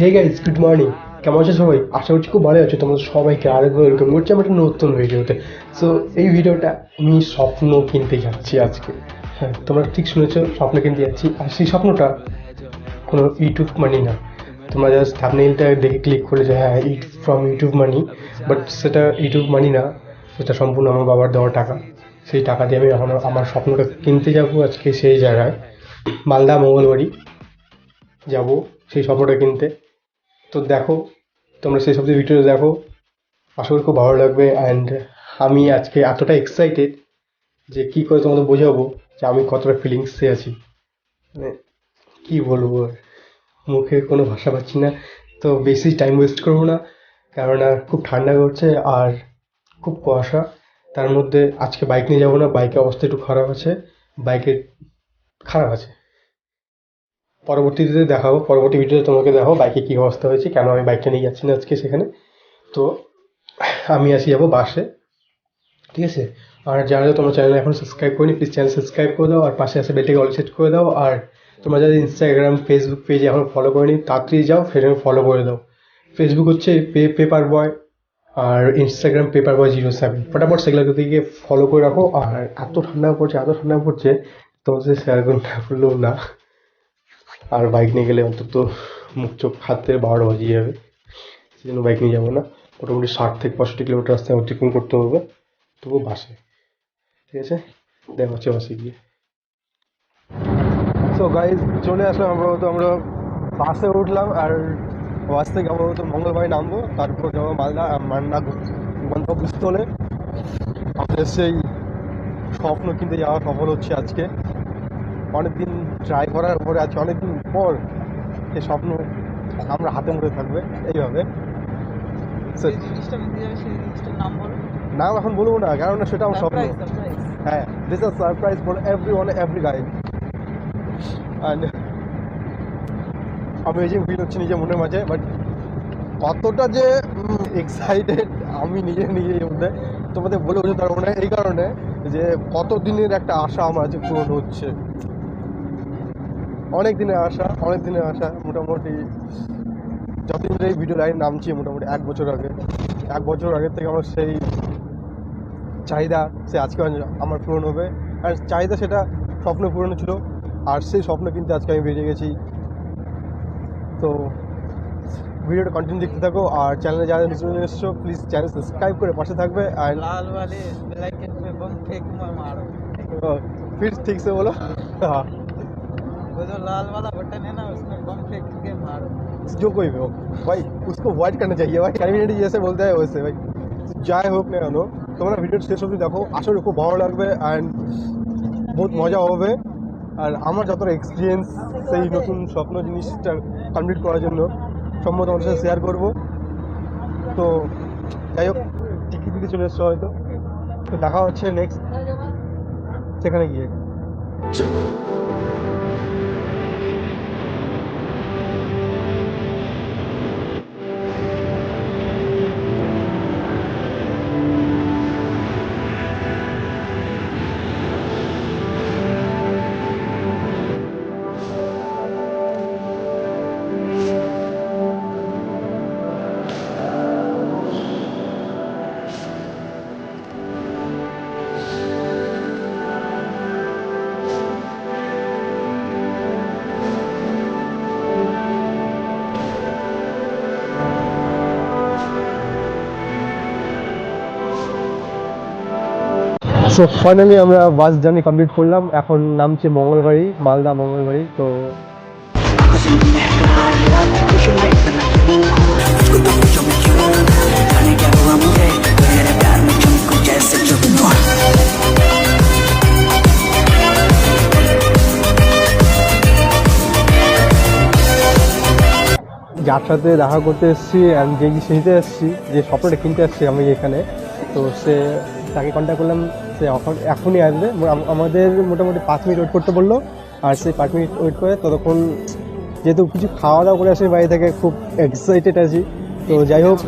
Hey guys good morning কেমন আছো সবাই? আশা করছি খুব ভালো আছো। তোমাদের সবাইকে আরেকবার ওয়েলকাম করছি আমার একটা নতুন ভিডিওতে। সো এই ভিডিওটা আমি স্বপ্ন কিনতে যাচ্ছি আজকে। হ্যাঁ তোমরা ঠিক শুনেছো, স্বপ্ন কিনতে যাচ্ছি। আর সেই স্বপ্নটা কোনো ইউটিউব মানি না। তোমরা জাস্ট থামনেইলটা দেখে ক্লিক করে যে হ্যাঁ it from YouTube money but সেটা ইউটিউব মানি না। সেটা সম্পূর্ণ আমার বাবার দেওয়া টাকা। সেই টাকা দিয়ে আমি এখন আমার স্বপ্নটা কিনতে যাব আজকে সেই জায়গায়। মালদা মঙ্গলবাড়ি যাব সেই স্বপ্নটা কিনতে। তো দেখো, তোমরা সেই সব ভিডিও দেখো, আশা করি খুব ভালো লাগবে অ্যান্ড আমি আজকে এতটা এক্সাইটেড যে কী করে তোমাদের বোঝাবো যে আমি কতটা ফিলিংসে আছি। মানে কী বলব মুখে কোনো ভাষা পাচ্ছি না। তো বেশি টাইম ওয়েস্ট করব না কেননা খুব ঠান্ডা করছে আর খুব কুয়াশা। তার মধ্যে আজকে বাইক নিয়ে যাব না বাইকের অবস্থা একটু খারাপ আছে বাইকের খারাপ আছে। পরবর্তীতে দেখাবো, পরবর্তী ভিডিওতে তোমাকে দেখাবো বাইকে কী অবস্থা হয়েছে, কেন আমি বাইকটা নিয়ে যাচ্ছি না আজকে সেখানে। তো আমি আসি যাব বাসে, ঠিক আছে? আর যারা যারা তোমার চ্যানেল এখন সাবস্ক্রাইব করিনি প্লিজ চ্যানেল সাবস্ক্রাইব করে দাও, আর পাশে আসে বেলটাকে অল সেট করে দাও, আর তোমরা যারা ইনস্টাগ্রাম ফেসবুক পেজে এখন ফলো করেনি, তাড়াতাড়ি যাও, সেখানে ফলো করে দাও। ফেসবুক হচ্ছে পে পেপার বয় আর Instagram paper boy zero seven ফটাফট সেগুলোকে দিকে ফলো করে রাখো, আর এত ঠান্ডা পড়ছে, এত ঠান্ডা পড়ছে, তোমাদের শেয়ার করলেও না। আর বাইক নিয়ে গেলে অন্তত মুখ চোখ, হাত থেকে বারোটা বাজিয়ে যাবে। সেই জন্য বাইক নিয়ে যাব না। মোটামুটি ষাট থেকে পঁয়ষট্টি কিলোমিটার রাস্তায় অতিক্রম করতে হবে। তবুও বাসে। ঠিক আছে? দেখা হচ্ছে বাসে গিয়ে। সো গাইজ চলে আসলাম আমরা তো আমরা বাসে উঠলাম আর বাস থেকে আমরা তো মঙ্গলবারে নামবো। তারপর যাব মালদা মান্না গন্তব্যস্থলে। আমাদের সেই স্বপ্ন কিনতে যাওয়া সফল হচ্ছে আজকে। অনেকদিন ট্রাই করার পরে আজকে অনেকদিন পর সে স্বপ্ন আমরা হাতে মুড়ে থাকবে এইভাবে। নাম এখন বলব না কারণ সেটা আমার স্বপ্ন। হ্যাঁ this are surprise for every one every guy and amazing feel হচ্ছে নিজের মনের মাঝে বাট কতটা যে এক্সাইটেড আমি নিজে নিজের মধ্যে। তোমাদের বলে বোঝাতে পারব না এই কারণে যে কত দিনের একটা আশা আমার আছে পূরণ হচ্ছে। অনেক দিনের আশা অনেক দিনের আশা মোটামুটি যতদিন ধরে এই ভিডিও লাইন নামছি মোটামুটি এক বছর আগে এক বছর আগে থেকে আমার সেই চাহিদা সে আজকে আমার পূরণ হবে আর চাহিদা সেটা স্বপ্ন পূরণ ছিল আর সেই স্বপ্ন কিন্তু আজকে আমি বেরিয়ে গেছি তো ভিডিওটা কন্টিনিউ দেখতে থাকো আর চ্যানেলে যারা নতুন এসছো প্লিজ চ্যানেল সাবস্ক্রাইব করে পাশে থাকবে আর लाल वाले बेल आइकन पे बम फेंक मार मारो फिर ठीक से बोलो हाँ वो जो लाल वाला बटन है ना उसमें बम फेंक के मारो जो कोई भी हो भाई उसको अवॉइड करना चाहिए भाई कम्युनिटी जैसे बोलते हैं वैसे भाई যাই হোক না কেন তোমরা ভিডিওটা শেষ অবধি দেখো আসলে খুব ভালো লাগবে অ্যান্ড বহুত মজা হবে আর আমার যতটা এক্সপিরিয়েন্স সেই নতুন স্বপ্ন জিনিসটা কমপ্লিট করার জন্য সম্ভবত তোমাদের সাথে শেয়ার করবো তো যাই হোক টিকিট দিতে চলে এসছো হয়তো তো দেখা হচ্ছে নেক্সট সেখানে গিয়ে সো ফাইনালি আমরা বাস জার্নি কমপ্লিট করলাম। এখন নামছে মঙ্গলবাড়ি, মালদা মঙ্গলবাড়ি, তো যার সাথে দেখা করতে এসেছি অ্যান্ড যে নিতে এসেছি, যে স্বপ্নটা কিনতে এসেছি আমি এখানে, তো সে তাকে কন্ট্যাক্ট করলাম সে এখন এখনই আসবে। আমাদের মোটামুটি পাঁচ মিনিট ওয়েট করতে বলল আর সেই পাঁচ মিনিট ওয়েট করে ততক্ষণ যেহেতু কিছু খাওয়া দাওয়া করে আসি বাড়ি থেকে খুব এক্সাইটেড আছি। তো যাই হোক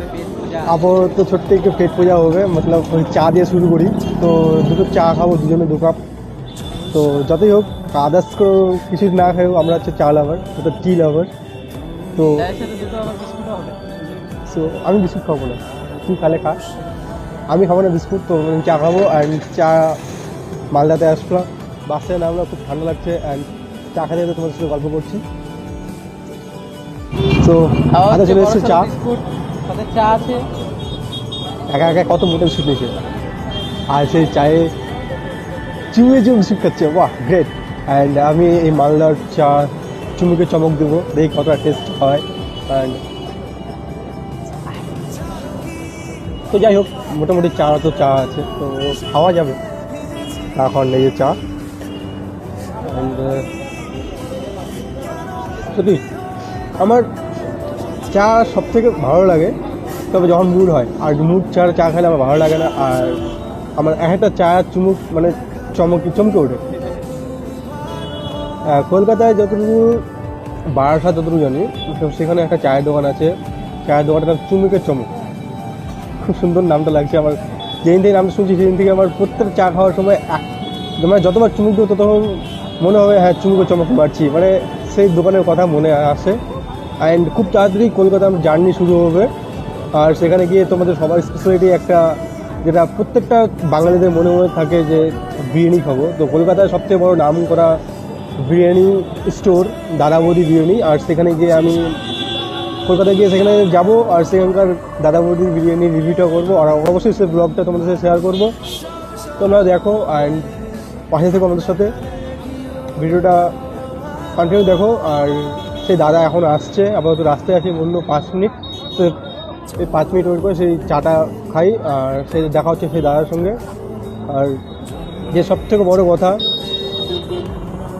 আপাতত ছোট্ট একটু পেট পূজা হবে মতলব ওই চা দিয়ে শুরু করি। তো দুটো চা খাব দুজনে দু কাপ তো যতই হোক আদার্স কিছু না খাইও আমরা হচ্ছে চা লাভার ওটা টি লাভার তো সো আমি বিস্কুট খাব না তুই খালে খা। আমি খাব না বিস্কুট তো চা খাব অ্যান্ড চা মালদাতে আসলাম। বাসে নামলাম খুব ঠান্ডা লাগছে অ্যান্ড চা খেতে খেতে তোমাদের সাথে গল্প করছি। তো হাতে চলে এসেছে চা। চা আছে। একা একা কত মোটা বিস্কুট নিয়েছে? আর সেই চায়ে চুমে চুমে বিস্কুট খাচ্ছে বাহ গ্রেট অ্যান্ড আমি এই মালদার চা চুমুকে চমক দেবো দেখি কতটা টেস্ট হয়। অ্যান্ড তো যাই হোক, মোটামুটি চা তো চা আছে, তো খাওয়া যাবে। এখন এই চা। সত্যি, আমার চা সব থেকে ভালো লাগে, তবে যখন মুড হয়, আর মুড চা চা খেলে আমার ভালো লাগে না, আর আমার এক একটা চা চুমুক মানে চমকি, চমকে ওঠে। কলকাতায় যতটুকু, বারাসাত যতটুকু জানি, সেখানে একটা চায়ের দোকান আছে, চায়ের দোকানটার নাম চুমুকের চমক। খুব সুন্দর নামটা লাগছে আমার। যেদিন থেকে নামটা শুনছি সেদিন থেকে আমার প্রত্যেক চা খাওয়ার সময় এক মানে যতবার চুমুক দেবো, ততবার মনে হবে হ্যাঁ চুমুকের চমক মারছি মানে সেই দোকানের কথা মনে আসে। অ্যান্ড খুব তাড়াতাড়ি কলকাতা আমার জার্নি শুরু হবে। আর সেখানে গিয়ে তোমাদের সবার স্পেশালিটি একটা, যেটা প্রত্যেকটা বাঙালিদের মনে মনে থাকে যে বিরিয়ানি খাব। তো কলকাতায় সবচেয়ে বড় নাম করা বিরিয়ানি স্টোর দাদাবৌদি বিরিয়ানি। আর সেখানে গিয়ে আমি কলকাতায় গিয়ে সেখানে যাব আর সেখানকার দাদা বৌদির বিরিয়ানি রিভিউটা করব। আর অবশ্যই সেই ব্লগটা তোমাদের সাথে শেয়ার করব। তোমরা দেখো অ্যান্ড পাশে থেকো আমাদের সাথে। ভিডিওটা কন্টিনিউ দেখো। আর সেই দাদা এখন আসছে। আপাতত রাস্তায় আছে অন্য পাঁচ মিনিট। তো এই পাঁচ মিনিট ওয়েট করে সেই চাটা খাই। আর সেই দেখা হচ্ছে সেই দাদার সঙ্গে। আর যে সব থেকে বড়ো কথা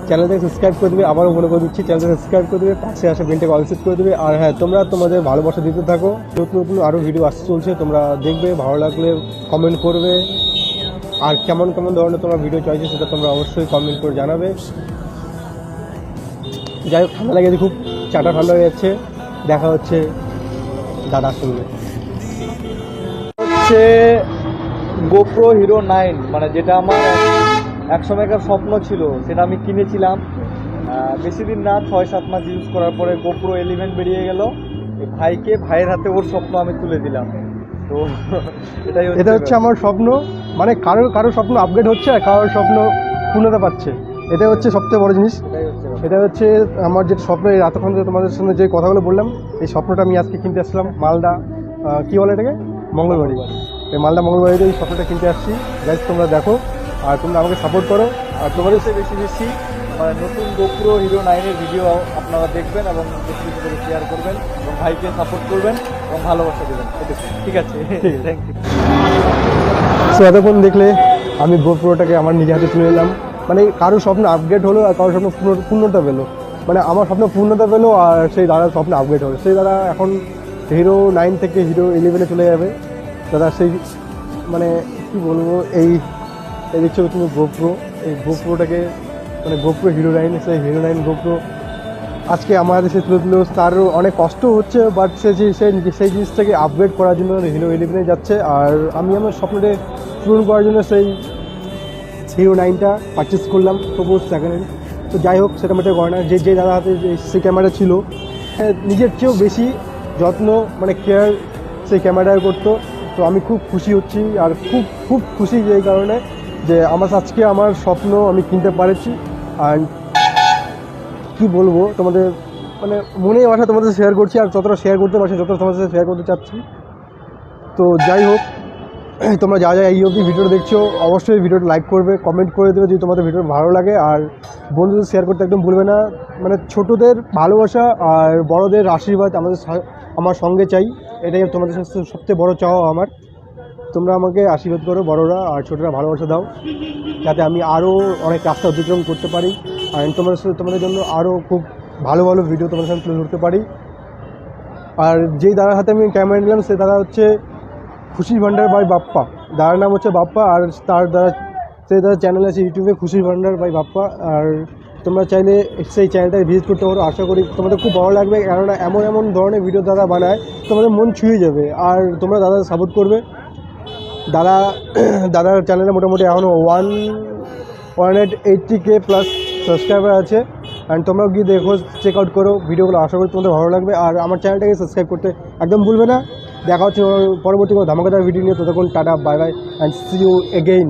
চ্যানেলটাকে সাবস্ক্রাইব করে দেবে, আবারও মনে করে দিচ্ছি চ্যানেলটা সাবস্ক্রাইব করে দেবে, পাশে আসা বেনটাকে অল করে দেবে। আর হ্যাঁ তোমরা তোমাদের ভালোবাসা দিতে থাকো। নতুন নতুন আরও ভিডিও আসতে চলছে, তোমরা দেখবে, ভালো লাগলে কমেন্ট করবে। আর কেমন কেমন ধরনের তোমরা ভিডিও চাইছো সেটা তোমরা অবশ্যই কমেন্ট করে জানাবে। যাই হোক, ঠান্ডা লাগে খুব, চাটা ঠান্ডা হয়ে যাচ্ছে। দেখা হচ্ছে দাদার সঙ্গে। হচ্ছে গোপ্রো হিরো নাইন মানে যেটা আমার এক সময়কার স্বপ্ন ছিল সেটা আমি কিনেছিলাম। বেশি দিন না ছয় সাত মাস ইউজ করার পরে গোপ্রো এলিভেন বেরিয়ে গেল। ভাইকে ভাইয়ের হাতে ওর স্বপ্ন আমি তুলে দিলাম। তো এটাই এটা হচ্ছে আমার স্বপ্ন। মানে কারোর কারোর স্বপ্ন আপগ্রেড হচ্ছে আর কারোর স্বপ্ন পূর্ণতা পাচ্ছে। এটা হচ্ছে সবথেকে বড় জিনিস। এটাই হচ্ছে ব্যাপার। এটা হচ্ছে আমার যে স্বপ্ন এই এতক্ষণ তোমাদের সঙ্গে যে কথাগুলো বললাম এই স্বপ্নটা আমি আজকে কিনতে আসলাম মালদা কি বলে এটাকে? মঙ্গলবাড়ি। এই মালদা মঙ্গলবাড়িতে এই স্বপ্নটা কিনতে আসছি। গাইজ তোমরা দেখো। আর তোমরা আমাকে সাপোর্ট করো। আর তোমাদের সে বেশি বেশি নতুন গোপ্রো হিরো নাইনের ভিডিও আপনারা দেখবেন এবং করে শেয়ার করবেন এবং ভাইকে সাপোর্ট করবেন এবং ভালোবাসা দেবেন। ঠিক আছে? থ্যাংক ইউ সো এতক্ষণ দেখলে আমি গোপ্রোটাকে আমার নিজে হাতে তুলে নিলাম। মানে কারোর স্বপ্ন আপগ্রেড হলো আর কারোর স্বপ্ন পূর্ণ- পূর্ণতা পেল। মানে আমার স্বপ্ন পূর্ণতা পেল আর সেই দাদার স্বপ্ন আপগ্রেড হলো। সেই দাদা এখন হিরো নাইন থেকে হিরো ইলেভেনে চলে যাবে। দাদা, সেই মানে কি বলব? এই এই দেখছ তুমি গোপ্রো এই গোপ্রোটাকে মানে গোপ্রো হিরো নাইন সেই হিরো নাইন গোপ্রো আজকে আমার দেশে তুলে তুলে তার অনেক কষ্ট হচ্ছে বাট সে যে সে সেই জিনিসটাকে আপগ্রেড করার জন্য হিরো ইলেভেনে যাচ্ছে। আর আমি আমার স্বপ্নটা পূরণ করার জন্য সেই হিরো নাইনটা পারচেস করলাম তবুও সেকেন্ড হ্যান্ড তো যাই হোক সেটা ম্যাটার করে না যে যে দাদা হাতে সেই ক্যামেরা ছিল হ্যাঁ, নিজের চেয়েও বেশি যত্ন মানে কেয়ার সেই ক্যামেরায় করতো। তো আমি খুব খুশি হচ্ছি আর খুব খুব খুশি যে কারণে। যে আমার আজকে আমার স্বপ্ন আমি কিনতে পারেছি আর কি বলব, তোমাদের মানে মনে ভাষা তোমাদের শেয়ার করছি আর যতটা শেয়ার করতে পারছি, যতটা তোমাদের সাথে শেয়ার করতে চাচ্ছি। তো যাই হোক, তোমরা যা যা এই অবধি ভিডিওটা দেখছ, অবশ্যই ভিডিওটা লাইক করবে কমেন্ট করে দেবে যদি তোমাদের ভিডিও ভালো লাগে। আর বন্ধুদের শেয়ার করতে একদম ভুলবে না। মানে ছোটদের ভালোবাসা আর বড়দের আশীর্বাদ আমাদের আমার সঙ্গে চাই। এটাই তোমাদের সাথে সবচেয়ে বড় চাওয়া আমার। তোমরা আমাকে আশীর্বাদ করো বড়রা আর ছোটরা ভালোবাসা দাও, যাতে আমি আরও অনেক রাস্তা অতিক্রম করতে পারি। আর তোমাদের সাথে তোমাদের জন্য আরও খুব ভালো ভালো ভিডিও তোমাদের সাথে তুলে ধরতে পারি। আর যেই দাদার হাতে আমি ক্যামেরা নিলাম, সে দাদা হচ্ছে খুশি ভান্ডার বাই বাপ্পা। দাদার নাম হচ্ছে বাপ্পা, আর তার দ্বারা সেই দাদার চ্যানেল আছে ইউটিউবে খুশি ভান্ডার বাই বাপ্পা। আর তোমরা চাইলে সেই চ্যানেলটাকে ভিজিট করতে পারো। আশা করি তোমাদের খুব ভালো লাগবে, কেননা এমন এমন ধরনের ভিডিও দাদা বানায়, তোমাদের মন ছুঁয়ে যাবে। আর তোমরা দাদা সাপোর্ট করবে। দাদা, দাদার চ্যানেলে মোটামুটি এখন one one eight eighty K plus subscriber আছে। অ্যান্ড তোমরাও গিয়ে দেখো চেক আউট করো ভিডিওগুলো, আশা করি তোমাদের ভালো লাগবে। আর আমার চ্যানেলটাকে সাবস্ক্রাইব করতে একদম ভুলবে না। দেখা হচ্ছে পরবর্তী কোনো ধামাকাদার ভিডিও নিয়ে। ততক্ষণ tata bye bye and see you again